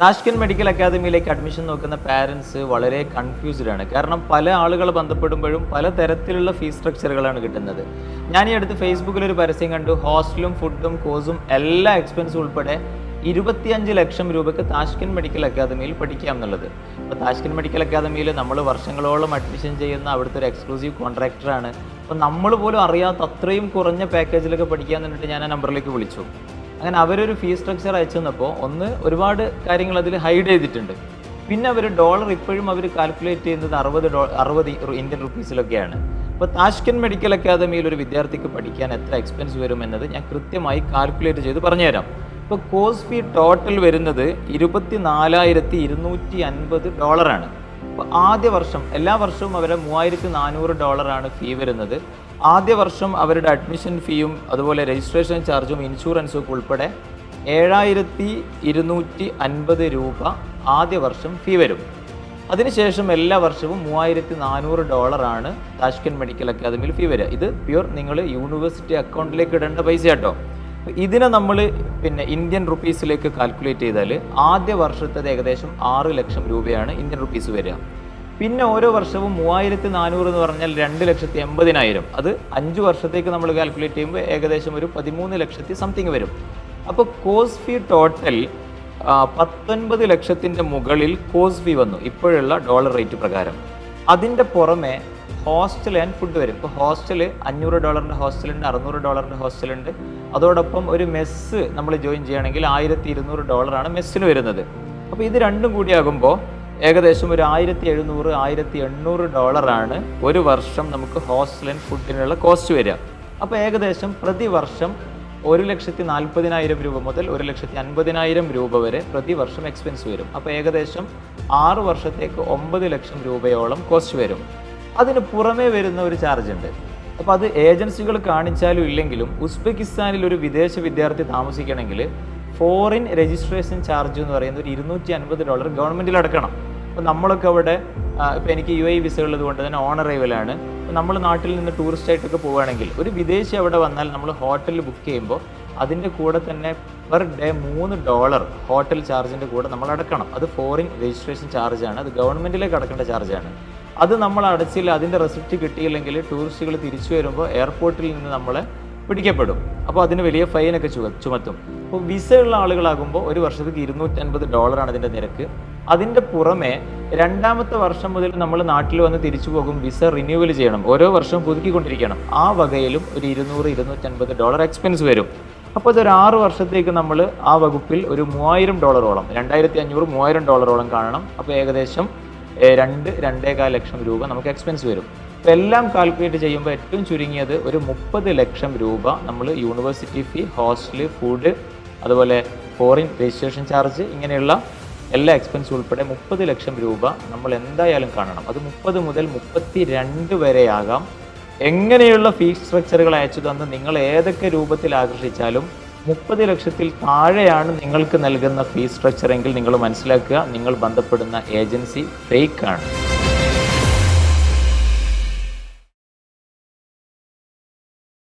താഷ്കൻ medical അക്കാദമിയിലേക്ക് admission നോക്കുന്ന parents വളരെ കൺഫ്യൂസ്ഡ് ആണ്. കാരണം പല ആളുകൾ ബന്ധപ്പെടുമ്പോഴും പല തരത്തിലുള്ള ഫീസ് സ്ട്രക്ചറുകളാണ് കിട്ടുന്നത്. ഞാൻ ഈ അടുത്ത് ഫേസ്ബുക്കിൽ ഒരു പരസ്യം കണ്ടു. ഹോസ്റ്റലും ഫുഡും കോഴ്സും എല്ലാ എക്സ്പെൻസും ഉൾപ്പെടെ ഇരുപത്തിയഞ്ച് ലക്ഷം രൂപയ്ക്ക് താഷ്കൻ മെഡിക്കൽ അക്കാദമിയിൽ പഠിക്കാം എന്നുള്ളത്. അപ്പോൾ താഷ്കൻ മെഡിക്കൽ അക്കാദമിയിൽ നമ്മൾ വർഷങ്ങളോളം അഡ്മിഷൻ ചെയ്യുന്ന അവിടുത്തെ ഒരു എക്സ്ക്ലൂസീവ് കോൺട്രാക്ടറാണ് അപ്പോൾ നമ്മൾ പോലും അറിയാത്ത അത്രയും കുറഞ്ഞ പാക്കേജിലൊക്കെ പഠിക്കാൻ എന്നിട്ട് ഞാൻ ആ നമ്പറിലേക്ക് വിളിച്ചു. അങ്ങനെ അവരൊരു ഫീ സ്ട്രക്ചർ അയച്ചു തന്നപ്പോൾ ഒന്ന് ഒരുപാട് കാര്യങ്ങൾ അതിൽ ഹൈഡ് ചെയ്തിട്ടുണ്ട്. പിന്നെ അവർ ഡോളർ ഇപ്പോഴും അവർ കാൽക്കുലേറ്റ് ചെയ്യുന്നത് അറുപത് ഡോ അറുപത് ഇന്ത്യൻ റുപ്പീസിലൊക്കെയാണ് അപ്പോൾ താഷ്കൻ മെഡിക്കൽ അക്കാദമിയിൽ ഒരു വിദ്യാർത്ഥിക്ക് പഠിക്കാൻ എത്ര എക്സ്പെൻസ് വരും എന്നത് ഞാൻ കൃത്യമായി കാൽക്കുലേറ്റ് ചെയ്ത് പറഞ്ഞുതരാം. ഇപ്പോൾ കോഴ്സ് ഫീ ടോട്ടൽ വരുന്നത് ഇരുപത്തി നാലായിരത്തി ഇരുന്നൂറ്റി അൻപത് ഡോളറാണ് അപ്പോൾ ആദ്യ വർഷം എല്ലാ വർഷവും അവരെ മൂവായിരത്തി നാനൂറ് ഡോളറാണ് ഫീ വരുന്നത്. ആദ്യ വർഷം അവരുടെ അഡ്മിഷൻ ഫീയും അതുപോലെ രജിസ്ട്രേഷൻ ചാർജും ഇൻഷുറൻസും ഉൾപ്പെടെ ഏഴായിരത്തി ഇരുന്നൂറ്റി അൻപത് രൂപ ആദ്യ വർഷം ഫീ വരും. അതിനുശേഷം എല്ലാ വർഷവും മൂവായിരത്തി നാനൂറ് ഡോളറാണ് താഷ്കൻ മെഡിക്കൽ അക്കാദമിയിൽ ഫീ വരിക. ഇത് പ്യൂർ നിങ്ങൾ യൂണിവേഴ്സിറ്റി അക്കൗണ്ടിലേക്ക് ഇടേണ്ട പൈസ കേട്ടോ. ഇതിനെ നമ്മൾ പിന്നെ ഇന്ത്യൻ റുപ്പീസിലേക്ക് കാൽക്കുലേറ്റ് ചെയ്താൽ ആദ്യ വർഷത്തേത് ഏകദേശം ആറ് ലക്ഷം രൂപയാണ് ഇന്ത്യൻ റുപ്പീസ് വരിക. പിന്നെ ഓരോ വർഷവും മൂവായിരത്തി നാനൂറ് എന്ന് പറഞ്ഞാൽ രണ്ട് ലക്ഷത്തി എൺപതിനായിരം അത് അഞ്ച് വർഷത്തേക്ക് നമ്മൾ കാൽക്കുലേറ്റ് ചെയ്യുമ്പോൾ ഏകദേശം ഒരു പതിമൂന്ന് ലക്ഷത്തി സംതിങ് വരും. അപ്പോൾ കോസ് ഫീ ടോട്ടൽ പത്തൊൻപത് ലക്ഷത്തിന്റെ മുകളിൽ കോസ് ഫീ വന്നു. ഇപ്പോഴുള്ള ഡോളർ റേറ്റ് പ്രകാരം. അതിന്റെ പുറമെ ഹോസ്റ്റൽ ആൻഡ് ഫുഡ് വരും. ഇപ്പോൾ ഹോസ്റ്റൽ അഞ്ഞൂറ് ഡോളറിന്റെ ഹോസ്റ്റലുണ്ട് അറുന്നൂറ് ഡോളറിന്റെ ഹോസ്റ്റലുണ്ട് അതോടൊപ്പം ഒരു മെസ്സ് നമ്മൾ ജോയിൻ ചെയ്യുകയാണെങ്കിൽ ആയിരത്തി ഇരുന്നൂറ് ഡോളറാണ് മെസ്സിന് വരുന്നത്. അപ്പോൾ ഇത് രണ്ടും കൂടിയാകുമ്പോൾ ഏകദേശം ഒരു ആയിരത്തി എഴുന്നൂറ് ആയിരത്തി എണ്ണൂറ് ഡോളറാണ് ഒരു വർഷം നമുക്ക് ഹോസ്റ്റൽ ആൻഡ് ഫുഡിനുള്ള കോസ്റ്റ് വരിക. അപ്പോൾ ഏകദേശം പ്രതിവർഷം ഒരു ലക്ഷത്തി നാൽപ്പതിനായിരം രൂപ മുതൽ ഒരു ലക്ഷത്തി അൻപതിനായിരം രൂപ വരെ പ്രതിവർഷം എക്സ്പെൻസ് വരും. അപ്പോൾ ഏകദേശം ആറ് വർഷത്തേക്ക് ഒമ്പത് ലക്ഷം രൂപയോളം കോസ്റ്റ് വരും. അതിന് പുറമേ വരുന്ന ഒരു ചാർജ് ഉണ്ട്. അപ്പോൾ അത് ഏജൻസികൾ കാണിച്ചാലും ഇല്ലെങ്കിലും ഉസ്ബെക്കിസ്ഥാനിൽ ഒരു വിദേശ വിദ്യാർത്ഥി താമസിക്കണമെങ്കിൽ ഫോറിൻ രജിസ്ട്രേഷൻ ചാർജ് എന്ന് പറയുന്ന ഒരു ഇരുന്നൂറ്റി അൻപത് ഡോളർ ഗവൺമെന്റിൽ അടക്കണം. അപ്പോൾ നമ്മളൊക്കെ അവിടെ ഇപ്പോൾ എനിക്ക് യു ഐ വിസ ഉള്ളത് കൊണ്ട് തന്നെ ഓൺ അറൈവലാണ് നമ്മൾ നാട്ടിൽ നിന്ന് ടൂറിസ്റ്റ് ആയിട്ടൊക്കെ പോവുകയാണെങ്കിൽ ഒരു വിദേശി അവിടെ വന്നാൽ നമ്മൾ ഹോട്ടൽ ബുക്ക് ചെയ്യുമ്പോൾ അതിന്റെ കൂടെ തന്നെ പെർ ഡേ മൂന്ന് ഡോളർ ഹോട്ടൽ ചാർജിന്റെ കൂടെ നമ്മൾ അടക്കണം. അത് ഫോറിൻ രജിസ്ട്രേഷൻ ചാർജാണ് അത് ഗവൺമെന്റിലേക്ക് അടക്കേണ്ട ചാർജാണ് അത് നമ്മൾ അടച്ചില്ല അതിന്റെ റെസിപ്റ്റ് കിട്ടിയില്ലെങ്കിൽ ടൂറിസ്റ്റുകൾ തിരിച്ചു വരുമ്പോൾ എയർപോർട്ടിൽ നിന്ന് നമ്മളെ പിടിക്കപ്പെടും. അപ്പോൾ അതിന് വലിയ ഫൈനൊക്കെ ചുമ ചുമത്തും. അപ്പോൾ വിസ ഉള്ള ആളുകളാകുമ്പോൾ ഒരു വർഷത്തേക്ക് ഇരുന്നൂറ്റൻപത് ഡോളറാണ് ഇതിന്റെ നിരക്ക്. അതിന്റെ പുറമെ രണ്ടാമത്തെ വർഷം മുതൽ നമ്മൾ നാട്ടിൽ വന്ന് തിരിച്ചു പോകും വിസ റിന്യൂവൽ ചെയ്യണം. ഓരോ വർഷവും പുതുക്കിക്കൊണ്ടിരിക്കണം ആ വകയിലും ഒരു ഇരുന്നൂറ് ഇരുന്നൂറ്റൻപത് ഡോളർ എക്സ്പെൻസ് വരും. അപ്പോൾ ഇതൊരു ആറ് വർഷത്തേക്ക് നമ്മൾ ആ വകുപ്പിൽ ഒരു മൂവായിരം ഡോളറോളം രണ്ടായിരത്തി അഞ്ഞൂറ് മൂവായിരം ഡോളറോളം കാണണം. അപ്പോൾ ഏകദേശം രണ്ട് രണ്ടേകാൽ ലക്ഷം രൂപ നമുക്ക് എക്സ്പെൻസ് വരും. അപ്പോൾ എല്ലാം കാൽക്കുലേറ്റ് ചെയ്യുമ്പോൾ ഏറ്റവും ചുരുങ്ങിയത് ഒരു മുപ്പത് ലക്ഷം രൂപ നമ്മൾ യൂണിവേഴ്സിറ്റി ഫീ ഹോസ്റ്റൽ ഫുഡ് അതുപോലെ ഫോറിൻ രജിസ്ട്രേഷൻ ചാർജ് ഇങ്ങനെയുള്ള എല്ലാ എക്സ്പെൻസും ഉൾപ്പെടെ മുപ്പത് ലക്ഷം രൂപ നമ്മൾ എന്തായാലും കാണണം. അത് മുപ്പത് മുതൽ മുപ്പത്തി രണ്ട് വരെയാകാം. എങ്ങനെയുള്ള ഫീസ് സ്ട്രക്ചറുകൾ അയച്ചു തന്ന് നിങ്ങൾ ഏതൊക്കെ രൂപത്തിൽ ആകർഷിച്ചാലും മുപ്പത് ലക്ഷത്തിൽ താഴെയാണ് നിങ്ങൾക്ക് നൽകുന്ന ഫീസ് സ്ട്രക്ചർ എങ്കിൽ നിങ്ങൾ മനസ്സിലാക്കുക നിങ്ങൾ ബന്ധപ്പെടുന്ന ഏജൻസി ഫേക്കാണ്